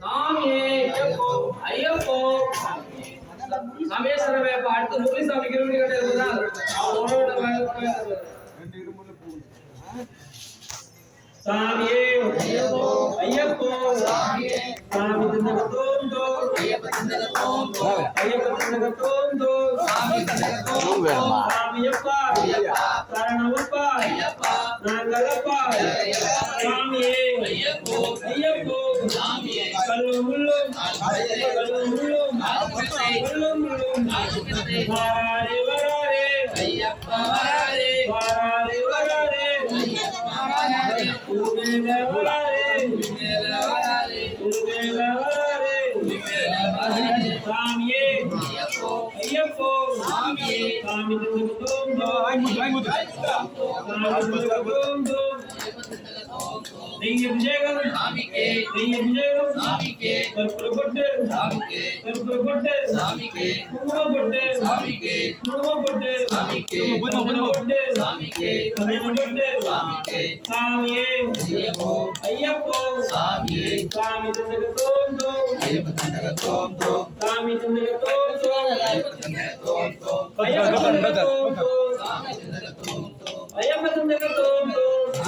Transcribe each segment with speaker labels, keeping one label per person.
Speaker 1: சாமியே ஐயப்போ சமேஸ்வரவே அடுத்து முரளி சாமி கிருமி கட்ட இருக்குதா? சாமியே ஐயப்போ ஐயப்போ. சாமி திந்தக தோந்தோ ஐயப்ப திந்தக தோந்தோ சாமி திந்தக தோந்தோ சாமியப்பா சரணமப்பா. நாங்களப்பா சாமியே ஐயப்போ ஐயப்போ. கல்லும் முள்ளும் கல்லும் முள்ளும் கல்லும் முள்ளும் வாராரே வராரே ஐயப்பா வராரே வாராரே வராரே உருவேல வராரே உருவேல வராரே உருவேல வராரே சாமியே ஐயப்போ ஐயப்போ சாமியே சாமி துந்தோ நெய்ய விஜயகம் சாமிக்கே. நெய்ய விஜயகம் சாமிக்கே. கற்பூரப்பட்டு சாமிக்கே. கற்பூரப்பட்டு சாமிக்கே. குங்குமப்பட்டு சாமிக்கே. குங்குமப்பட்டு சாமிக்கே. குங்குமப்பட்டு சாமிக்கே. குங்குமப்பட்டு சாமிக்கே. சாமியே. ஐயப்போ. ஐயப்போ. சாமியே. சாமி துண்டக தோந்தோ ஐயப்ப துண்டக தோந்தோ சாமி துண்டக தோந்தோ ஐயப்ப துண்டக தோந்தோ ஐயப்ப துண்டக தோந்தோ சாமி துண்டக தோந்தோ ஐயப்ப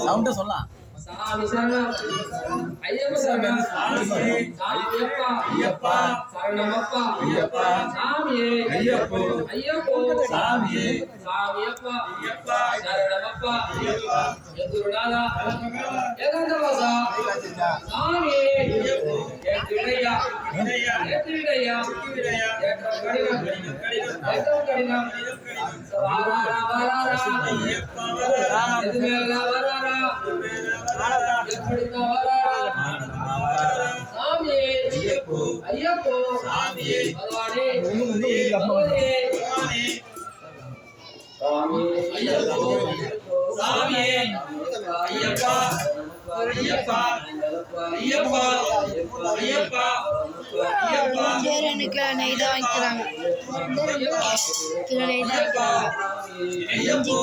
Speaker 2: சவுண்ட சொல்லலாம்.
Speaker 1: சாமி சரணம் ஐயப்ப சரணம் சாமியப்பா ஐயப்பா சரணமப்பா ஐயப்பா சாமியே ஐயப்போ ஐயப்போ சாமியே சாமியப்பா ஐயப்பா சரணமப்பா ஐயப்பா. எதுருடாதா ஏகாந்தவாசா சாமியே ஐயப்போ ஏற்றிடையா ஏற்றம் கடினம் ஏற்றம் கடினம் வாராரா வாராரா எது மேல வராரா? எப்படிதான் வராரா சாமியே ஐயப்போ ஐயப்போ. சாமியே. பகவானே பகவானே. சாமியே ஐயப்போ. சாமியே. ஐயப்பா ஐயப்பா. ஐயப்பா ஐயப்பா
Speaker 3: நெய் தான் வைக்கிறாங்க கிலோ நெய் தான் வைக்கிறாங்க
Speaker 1: ஐயப்போ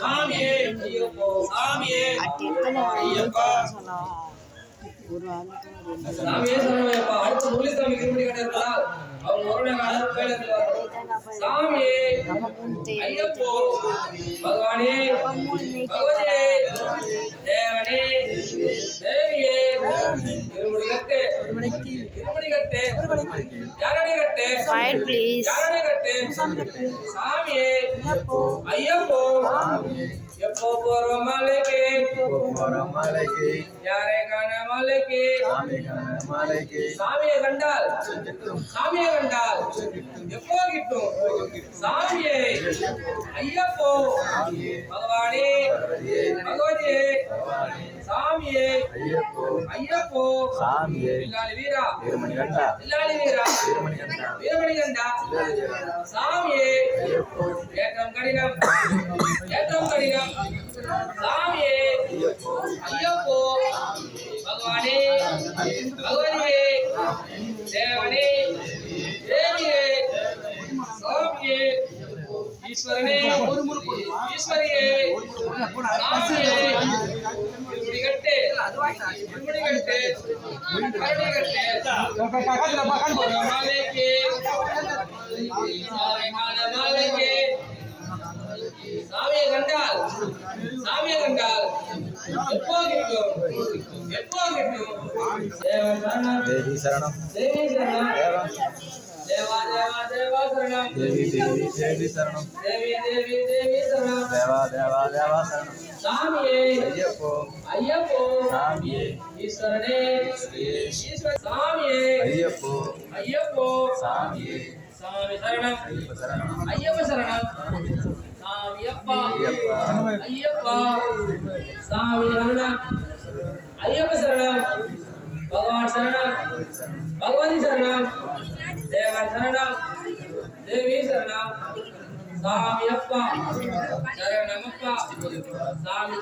Speaker 1: சாமியே சாமியே ஐயப்பா ஐயப்போ பகவானே பகவதியே தேவனே தேவியே இருமுடி கட்டு இருமுடி கட்டு யாரடி கட்டு. யாரடி கட்டு? சாமியே ஐயப்போ எப்போ போறோம்? மலைக்கு யாரை காண மலைக்கு சாமியை கண்டால்? சாமியை கண்டால்? எப்போ கிட்டும்? சாமியே. ஐயப்போ. பகவானே. பகவதியே சாமியே. ஐயப்போ.
Speaker 2: சாமியே.
Speaker 1: இல்லாளி வீரா.
Speaker 2: வீரமணிகண்டா
Speaker 1: இல்லாளி வீரா.
Speaker 2: வீரமணிகண்டா
Speaker 1: வீரமணி கண்டா. சாமியே. ஏற்றம் கடினம். ஏற்றம் கடினம். சாமியே. தேவியே சாமியே ஈஸ்வரனே ஈஸ்வரியே சாமியே திருமுடிகட்டு திருமுடிகட்டு கருணைகட்டு மாலைக்கு எப்போ கிட்டும் தேவ சரணம்
Speaker 2: தேவி சரணம்
Speaker 1: தேவி சரணம்
Speaker 2: தேவம்
Speaker 1: தேவ சரணம்
Speaker 2: தேவி தேவி தேவி சரணம்
Speaker 1: தேவி தேவி தேவி சரணம்
Speaker 2: தேவா தேவா தேவா சரணம்
Speaker 1: சாமியே
Speaker 2: ஐயப்போ
Speaker 1: ஐயப்போ
Speaker 2: சாமியே
Speaker 1: ஈஸ்வரனே ஈஸ்வர சாமியே
Speaker 2: ஐயப்போ
Speaker 1: ஐயப்போ
Speaker 2: சாமியே
Speaker 1: சாமி சரணம்
Speaker 2: ஐயப்ப சரணம்
Speaker 1: ஐயப்ப சரணம் சாமி அப்பா
Speaker 2: ஐயப்பா
Speaker 1: ஐயப்பா சாமி சரணம் ஐயப்ப சரணம் பகவான் சரணம் பகவதி சரணம் தேவன் சரணம் தேவி சரணம் சாமி அப்பா சரணம் அப்பா சாமி